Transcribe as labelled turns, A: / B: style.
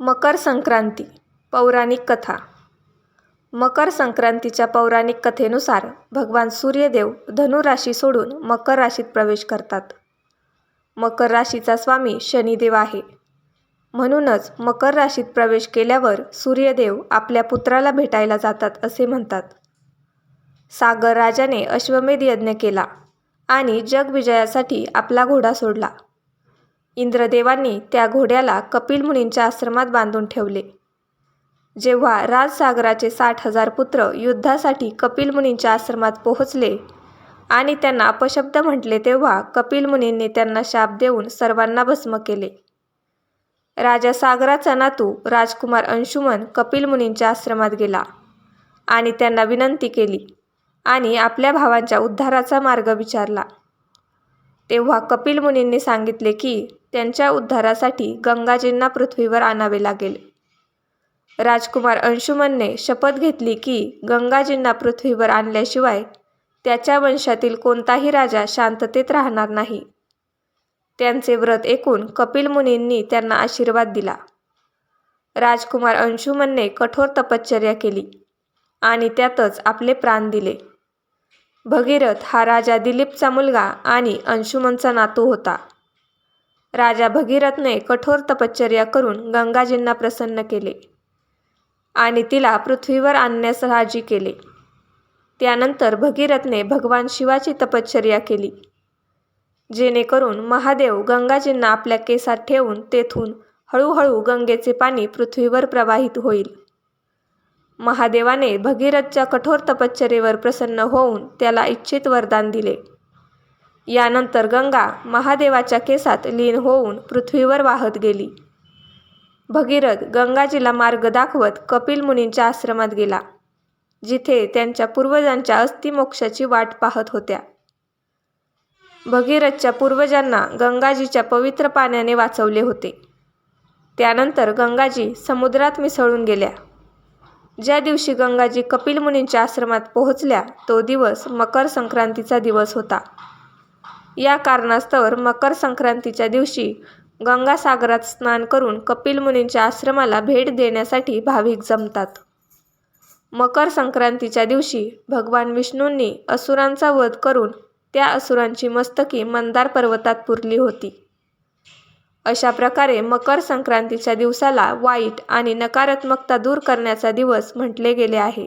A: मकर संक्रांती पौराणिक कथा. मकर संक्रांतीच्या पौराणिक कथेनुसार भगवान सूर्यदेव धनु राशी सोडून मकर राशीत प्रवेश करतात. मकर राशीचा स्वामी शनिदेव आहे. म्हणूनच मकर राशीत प्रवेश केल्यावर सूर्यदेव आपल्या पुत्राला भेटायला जातात असे म्हणतात. सागर राजाने अश्वमेध यज्ञ केला आणि जगविजयासाठी आपला घोडा सोडला. इंद्रदेवांनी त्या घोड्याला कपिल मुनींच्या आश्रमात बांधून ठेवले. जेव्हा राजसागराचे साठ हजार पुत्र युद्धासाठी कपिल मुनींच्या आश्रमात पोहोचले आणि त्यांना अपशब्द म्हटले तेव्हा कपिल मुनींनी त्यांना शाप देऊन सर्वांना भस्म केले. राजा सागराचा नातू राजकुमार अंशुमन कपिल मुनींच्या आश्रमात गेला आणि त्यांना विनंती केली आणि आपल्या भावांच्या उद्धाराचा मार्ग विचारला. तेव्हा कपिल मुनींनी सांगितले की त्यांच्या उद्धारासाठी गंगाजींना पृथ्वीवर आणावे लागेल. राजकुमार अंशुमनने शपथ घेतली की गंगाजींना पृथ्वीवर आणल्याशिवाय त्याच्या वंशातील कोणताही राजा शांततेत राहणार नाही. त्यांचे व्रत ऐकून कपिल मुनींनी त्यांना आशीर्वाद दिला. राजकुमार अंशुमनने कठोर तपश्चर्या केली आणि त्यातच आपले प्राण दिले. भगीरथ हा राजा दिलीपचा मुलगा आणि अंशुमनचा नातू होता. राजा भगीरथने कठोर तपश्चर्या करून गंगाजींना प्रसन्न केले आणि तिला पृथ्वीवर आणण्यास राजी केले. त्यानंतर भगीरथने भगवान शिवाची तपश्चर्या केली जेणेकरून महादेव गंगाजींना आपल्या केसात ठेवून तेथून हळूहळू गंगेचे पाणी पृथ्वीवर प्रवाहित होईल. महादेवाने भगीरथच्या कठोर तपश्चर्येवर प्रसन्न होऊन त्याला इच्छित वरदान दिले. यानंतर गंगा महादेवाच्या केसात लीन होऊन पृथ्वीवर वाहत गेली. भगीरथ गंगाजीला मार्ग दाखवत कपिल मुनींच्या आश्रमात गेला जिथे त्यांच्या पूर्वजांच्या अस्थिमोक्षाची वाट पाहत होत्या. भगीरथच्या पूर्वजांना गंगाजीच्या पवित्र पाण्याने वाचवले होते. त्यानंतर गंगाजी समुद्रात मिसळून गेल्या. ज्या दिवशी गंगाजी कपिल मुनींच्या आश्रमात पोहोचल्या तो दिवस मकर संक्रांतीचा दिवस होता. या कारणास्तव मकर संक्रांतीच्या दिवशी गंगासागरात स्नान करून कपिल मुनींच्या आश्रमाला भेट देण्यासाठी भाविक जमतात. मकर संक्रांतीच्या दिवशी भगवान विष्णूंनी असुरांचा वध करून त्या असुरांची मस्तकी मंदार पर्वतात पुरली होती. अशा प्रकारे मकर संक्रांतीच्या दिवसाला वाईट आणि नकारात्मकता दूर करण्याचा दिवस म्हटले गेले आहे.